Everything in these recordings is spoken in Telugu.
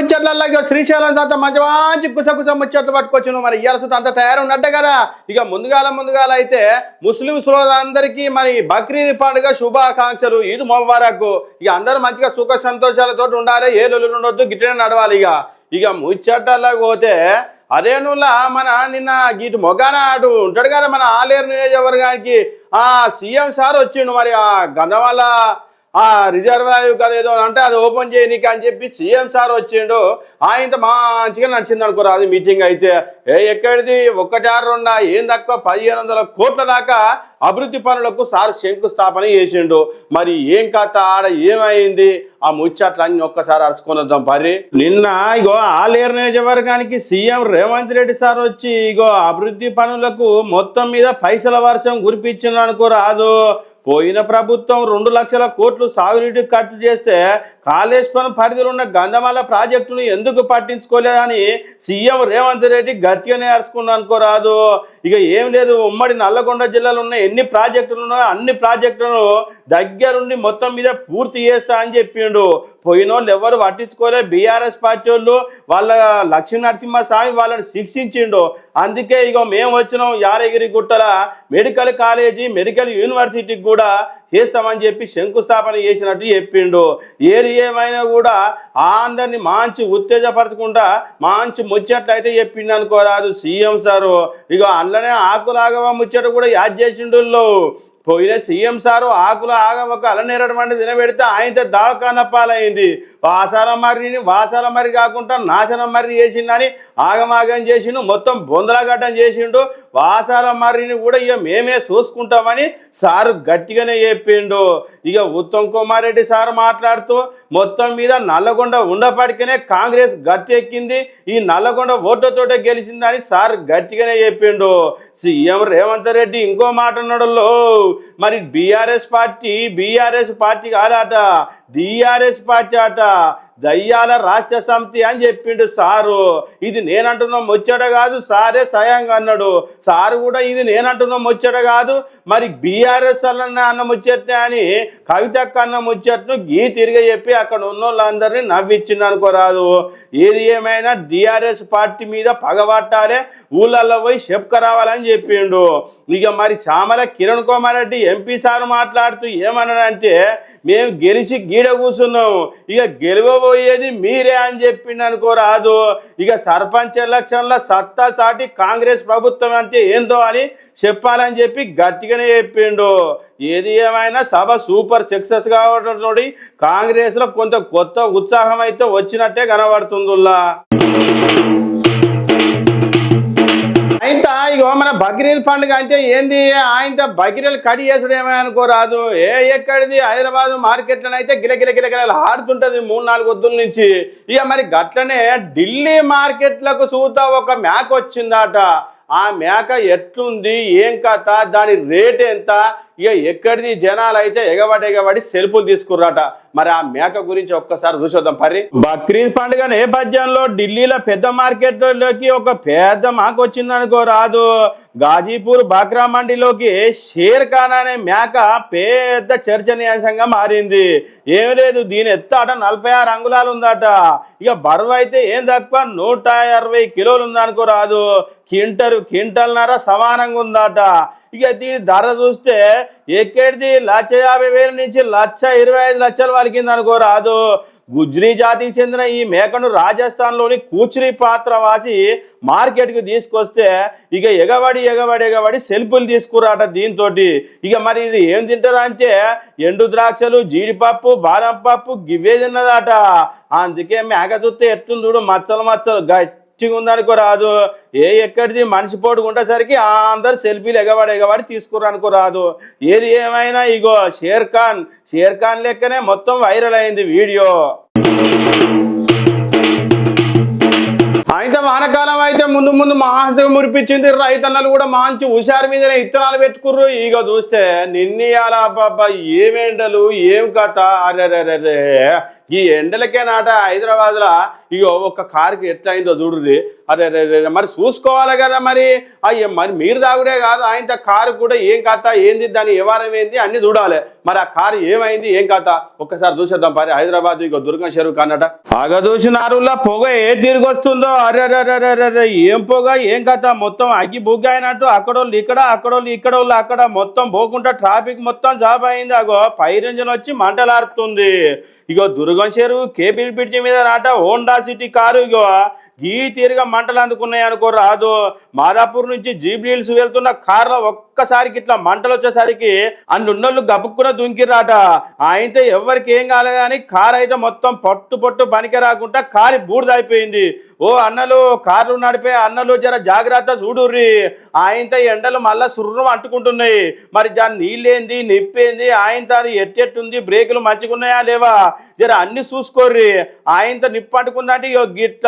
ముచ్చట్లలో ఇక శ్రీశైలం అంత మంచి మంచి గుసగుస ముచ్చట్లు పట్టుకొచ్చిన. మరి ఇయ్యాల అంతా తయారున్నట్టే తయారు కదా. ఇక ముందుగాల ముందుగాల అయితే ముస్లిం సోదరులందరికీ మరి బక్రీద్ పండుగ శుభాకాంక్షలు. ఈద్ మొబారకు. ఇక అందరూ మంచిగా సుఖ సంతోషాలతో ఉండాలి. ఏ లొల్లు ఉండొద్దు గిట్టిన నడవాలి ఇక. ఇక ముచ్చట్లలో పోతే అదే నువ్వులా మన నిన్న గీటు మొగాన అటు ఉంటాడు కదా మన ఆలేరు నియోజకవర్గానికి. ఆ సీఎం సార్ వచ్చిండు మరి ఆ గంధవల్ల ఆ రిజర్వాయర్ కదా ఏదో అంటే అది ఓపెన్ చేయనీకి అని చెప్పి సీఎం సార్ వచ్చిండు. ఆయనతో మంచిగా నడిచింది అనుకోరా అది మీటింగ్ అయితే. ఏ ఎక్కడిది? ఒక్కటారు రెండా? ఏం తక్కువ? పదిహేను వందల కోట్ల దాకా అభివృద్ధి పనులకు సార్ శంకుస్థాపన చేసిండు. మరి ఏం కథ? ఆడ ఏమైంది? ఆ ముచ్చట్లన్నీ ఒక్కసారి అరుచుకొని వద్దాం పరి. నిన్న ఇగో ఆలేరు నియోజకవర్గానికి సీఎం రేవంత్ రెడ్డి సార్ వచ్చి ఇగో అభివృద్ధి పనులకు మొత్తం మీద పైసల వర్షం కురిపించింది అనుకోరాదు పోయిన ప్రభుత్వం రెండు లక్షల కోట్లు సాగునీటికి ఖర్చు చేస్తే కాళేశ్వరం పరిధిలో ఉన్న గంధమాల ప్రాజెక్టును ఎందుకు పట్టించుకోలేదని సీఎం రేవంత్ రెడ్డి గట్టిగానే అరుచుకున్నా అనుకోరాదు. ఇక ఏం లేదు ఉమ్మడి నల్లగొండ జిల్లాలో ఉన్న ఎన్ని ప్రాజెక్టులు ఉన్నాయో అన్ని ప్రాజెక్టులను దగ్గరుండి మొత్తం మీద పూర్తి చేస్తా అని చెప్పిండు. పోయిన వాళ్ళు ఎవరు పట్టించుకోలే బీఆర్ఎస్ పార్టీ వాళ్ళు వాళ్ళ లక్ష్మీ నరసింహస్వామి వాళ్ళని శిక్షించిండు. అందుకే ఇక మేము వచ్చినాం యాదగిరి గుట్టల మెడికల్ కాలేజీ మెడికల్ యూనివర్సిటీకి కూడా చేస్తామని చెప్పి శంకుస్థాపన చేసినట్టు చెప్పిండు. ఏది ఏమైనా కూడా అందరినీ అందరిని మంచి ఉత్తేజపరచకుండా మంచి ముచ్చట్లు అయితే చెప్పిండు అనుకోరాదు సీఎం సారు. ఇక అందులోనే ఆకులాగవ ముచ్చట కూడా యాద్ చేసిండు పోయిన సీఎం సారు ఆకుల ఆగ ఒక అలనేరడం అంటే తినబెడితే ఆయనతో దావకాన పాలైంది. వాసాల మర్రిని వాసాల మర్రి కాకుండా నాశనం మర్రి చేసిండని ఆగమాగం చేసిండు మొత్తం బొందలగడ్డం చేసిండు. వాసాల మర్రిని కూడా ఇక మేమే చూసుకుంటామని సారు గట్టిగానే చెప్పిండు. ఇక ఉత్తమ్ కుమార్ రెడ్డి సారు మాట్లాడుతూ మొత్తం మీద నల్లగొండ ఉండపడికనే కాంగ్రెస్ గట్టి ఎక్కింది ఈ నల్లగొండ ఓట్లతోటే గెలిచిందని సార్ గట్టిగానే చెప్పిండు. సీఎం రేవంత్ రెడ్డి ఇంకో మాట అన్నాడులో మరి బీఆర్ఎస్ పార్టీ బీఆర్ఎస్ పార్టీ కాదట డిఆర్ఎస్ పార్టీ అట దయ్యాల రాష్ట్ర సమితి అని చెప్పిండు సారు. ఇది నేనంటున్నాం ముచ్చట కాదు సారే స్వయంగా అన్నాడు. సారు కూడా ఇది నేనంటున్నాం ముచ్చట కాదు. మరి బీఆర్ఎస్ అన్న అన్న ముచ్చట అని కవితక్క అన్న ముచ్చట్ను గీ తిరిగి చెప్పి అక్కడ ఉన్న వాళ్ళందరినీ నవ్విచ్చింది అనుకోరాదు. ఏది ఏమైనా డిఆర్ఎస్ పార్టీ మీద పగబట్టాలే ఊళ్ళల్లో పోయి చెప్పుకరావాలని చెప్పిండు. ఇక మరి చామల కిరణ్ కుమార్ రెడ్డి ఎంపీ సార్ మాట్లాడుతూ ఏమన్నాడంటే మేము గెలిచి గీడ కూర్చున్నాము ఇక పోయేది మీరే అని చెప్పిండు అనుకోరాదు ఇక సర్పంచ్ ఎలక్షన్ల సత్తా సాటి కాంగ్రెస్ ప్రభుత్వం అంటే ఏందో అని చెప్పాలని చెప్పి గట్టిగానే చెప్పిండు. ఏది ఏమైనా సభ సూపర్ సక్సెస్ కావడంతో కాంగ్రెస్లో కొంత కొత్త ఉత్సాహం అయితే వచ్చినట్టే కనబడుతుందిలా ఆయనత ఇగో మన బక్రీద్ పండుగ అంటే ఏంది? ఆయనతో బక్రీలు కడి చేసుడు అనుకోరాదు. ఏ ఎక్కడిది? హైదరాబాద్ మార్కెట్లను అయితే గిలగిల గిలగిల ఆడుతుంటది మూడు నాలుగు వద్దుల నుంచి. ఇక మరి గట్లనే ఢిల్లీ మార్కెట్లకు చూత ఒక మేక వచ్చిందట. ఆ మేక ఎట్లుంది? ఏం కథ? దాని రేట్ ఎంత? ఇక ఎక్కడిది? జనాలు అయితే ఎగబడి ఎగబడి సెల్ఫులు తీసుకుర్రట. మరి ఆ మేక గురించి ఒక్కసారి చూసొద్దాం పరి బక్రీద్ పండుగ నేపథ్యంలో ఢిల్లీలో పెద్ద మార్కెట్లోకి ఒక పెద్ద మాక వచ్చిందనుకో రాదు. గాజీపూర్ బాక్రా మండిలోకి షేర్ ఖాన్ అనే మేక పెద్ద చర్చనీయాంశంగా మారింది. ఏం లేదు దీని ఎత్తాట నలభై ఆరు అంగుళాలు ఉందట. ఇక బరువు అయితే ఏం తక్కువ నూట అరవై కిలోలు ఉందనుకో రాదు. కింటరు కింటల్నర సమానంగా ఉందట. ఇక దీని ధర చూస్తే ఎక్కడిది లక్ష యాభై వేల నుంచి లక్ష ఇరవై ఐదు లక్షలు వలికింది అనుకో రాదు గుజ్రీ జాతికి చెందిన ఈ మేకను రాజస్థాన్లోని కూచిరి పాత్ర వాసి మార్కెట్కి తీసుకొస్తే ఇక ఎగబడి ఎగబడి ఎగబడి సెల్ఫులు తీసుకురాట దీంతో ఇక మరి ఇది ఏం తింటదా అంటే ఎండు ద్రాక్షలు జీడిపప్పు బాదం పప్పు గివ్వే తిన్నదట. అందుకే మేక చూస్తే ఎట్టుంది చూడు మచ్చలు మచ్చలు. గట్టిగా ఉందనుకో రాదు. ఏ ఎక్కడిది మనిషి పోటుకుంటేసరికి అందరు సెల్ఫీలు ఎగబడి ఎగబడి తీసుకుర్రు రాదు. ఏది ఏమైనా ఇగో షేర్ ఖాన్ షేర్ ఖాన్ లెక్కనే మొత్తం వైరల్ అయింది వీడియో. అయితే వానకాలం అయితే ముందు ముందు మాసగా మురిపించింది. రైతన్నలు కూడా మంచి హుషారు మీదనే ఇత్తనాలు పెట్టుకుర్రు. ఇక చూస్తే నిన్నయాల ఏం ఎండలు ఏం కథ? అరే ఈ ఎండలకే నాట హైదరాబాద్లో ఇగో ఒక కారుకి ఎట్లా అయిందో చూడుది అరే మరి చూసుకోవాలి కదా మరి. అయ్యో మరి మీరు దాగుడే కాదు. ఆయన కారు కూడా ఏం కథ? ఏంది దాని వ్యవహారం ఏంది? అన్ని చూడాలి. మరి ఆ కారు ఏమైంది? ఏం కథ? ఒక్కసారి చూసేద్దాం పరి. హైదరాబాద్ ఇగో దుర్గం చెరువు కన్నట. ఆగ చూసినారులా పొగ ఏ తిరిగి వస్తుందో అరే అరే ఏం పోగా ఏం కథ? మొత్తం అగ్గి బుగ్గ అయినట్టు అక్కడోళ్ళు ఇక్కడ అక్కడోళ్ళు ఇక్కడోళ్ళు అక్కడ మొత్తం పోకుండా ట్రాఫిక్ మొత్తం జాబ్ అయింది. అగో పైరంజన్ వచ్చి మంటలారుతుంది ఇగో దుర్గం చెరువు కేబిల్ బ్రిడ్జి మీద నాట హోండా సిటీ కారు ఇగో. ఈ తీరుగా మంటలు అందుకున్నాయి అనుకో రాదు. మాదాపూర్ నుంచి జీబ్లీల్స్ వెళ్తున్న కార్లో ఒక్కసారికి ఇట్లా మంటలు వచ్చేసరికి అన్నున్నోళ్ళు గబుక్కున దుంకిరాట ఆయనతో ఎవరికి ఏం కాలేదు కానీ కార్ అయితే మొత్తం పట్టు పట్టు పనికి రాకుండా కారి బూడిదైపోయింది ఓ అన్నలు కార్లు నడిపే అన్నలు జర జాగ్రత్త చూడుర్రి. ఆయనతో ఎండలు మళ్ళా సుర్రం అంటుకుంటున్నాయి. మరి దాని నీళ్ళేంది నిప్పేంది ఆయనతో అది ఎట్టెట్టుంది బ్రేకులు మంచిగున్నాయా లేవా? జర అన్ని చూసుకోర్రి. ఆయనతో నిప్పు అంటుకుందంటే ఇగో గిట్ట.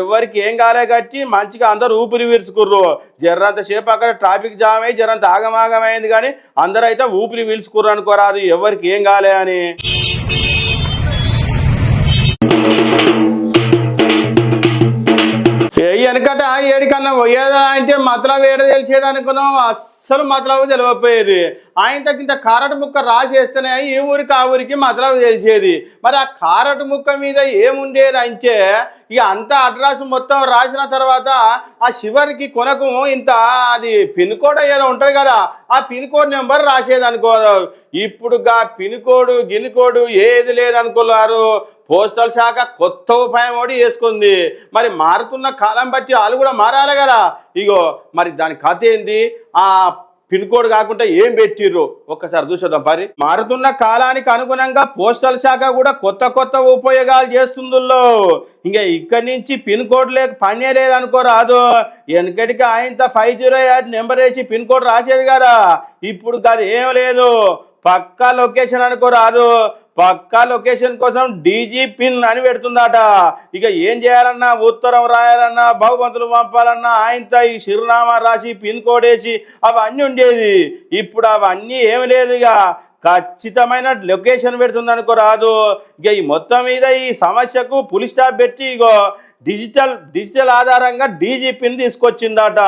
ఎవరికి ఏం కాలే కట్టి మంచిగా అందరూ ఊపిరి వీల్చుకుర్రు జర్రంత సేపు అక్కడ ట్రాఫిక్ జామ్ అయ్యి జరంత ఆగమాగమైంది కానీ అందరూ అయితే ఊపిరి వీల్చుకుర్రు అనుకోరాదు. ఎవరికి ఏం కాలే అని. వెనకట ఏడికన్నా పోయేదా అంటే మతలబు ఏడ తెలిసేది అనుకున్నాం. అస్సలు మతలబు తెలియకపోయేది ఆయన ఇంత కారట ముక్క రాసేస్తేనే ఈ ఊరికి ఆ ఊరికి మతలబు తెలిసేది. మరి ఆ కారట ముక్క మీద ఏముండేది అంటే ఇక అంత అడ్రస్ మొత్తం రాసిన తర్వాత ఆ చివరికి కొనకు ఇంత అది పిన్ కోడ్ ఏదో ఉంటుంది కదా ఆ పిన్ కోడ్ నెంబర్ రాసేది అనుకో పిన్ కోడ్ గిన్ కోడ్ ఏది లేదనుకున్నారు. పోస్టల్ శాఖ కొత్త ఉపాయం ఒకటి వేసుకుంది. మరి మారుతున్న కాలం బట్టి వాళ్ళు కూడా మారాలి కదా. ఇగో మరి దాని కథ ఏంది? ఆ పిన్ కోడ్ కాకుండా ఏం పెట్టిర్రు? ఒక్కసారి చూసేద్దాం పరి. మారుతున్న కాలానికి అనుగుణంగా పోస్టల్ శాఖ కూడా కొత్త కొత్త ఉపయోగాలు చేస్తుందిలో ఇంకా ఇక్కడి నుంచి పిన్ కోడ్ లేక పనే లేదనుకోరాదు వెనకటికి ఆయనతో ఫైవ్ జీరో ఎయిట్ నెంబర్ వేసి పిన్ కోడ్ రాసేది కదా. ఇప్పుడు కాదు ఏం లేదు. పక్కా లొకేషన్ అనుకోరాదు పక్కా లొకేషన్ కోసం డీజీ పిన్ అని పెడుతుందట. ఇక ఏం చేయాలన్నా ఉత్తరం రాయాలన్నా బహుమతులు పంపాలన్నా ఆయనతో ఈ చిరునామా రాసి పిన్ కోడ్ వేసి అవన్నీ ఉండేది. ఇప్పుడు అవన్నీ ఏమి లేదు ఇక. ఖచ్చితమైన లొకేషన్ పెడుతుంది అనుకో రాదు. ఇక ఈ మొత్తం మీద ఈ సమస్యకు పులి స్టాప్ పెట్టి ఇగో డిజిటల్ డిజిటల్ ఆధారంగా డీజీ పిన్ తీసుకొచ్చిందట.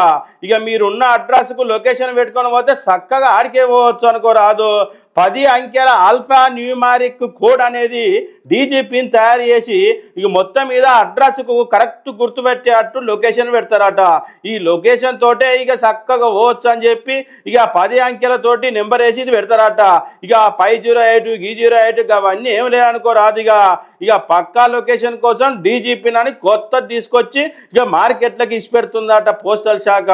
ఇక మీరున్న అడ్రస్కు లొకేషన్ పెట్టుకొని పోతే చక్కగా ఆడికే పోవచ్చు అనుకో రాదు. పది అంకెల ఆల్ఫా న్యూమారిక్ కోడ్ అనేది డీజీపీని తయారు చేసి ఇక మొత్తం మీద అడ్రస్కు కరెక్ట్ గుర్తుపెట్టేటట్టు లొకేషన్ పెడతారట. ఈ లొకేషన్ తోటే ఇక చక్కగా పోవచ్చు అని చెప్పి ఇక పది అంకెలతోటి నెంబర్ వేసి ఇది పెడతారట. ఇక ఫైవ్ జీరో ఎయిట్ ఈ జీరో ఎయిట్ అవన్నీ ఏం లేదనుకోరాదు ఇక. ఇక పక్కా లొకేషన్ కోసం డీజీపీని అని కొత్త తీసుకొచ్చి ఇక మార్కెట్లకు ఇచ్చి పెడుతుందట పోస్టల్ శాఖ.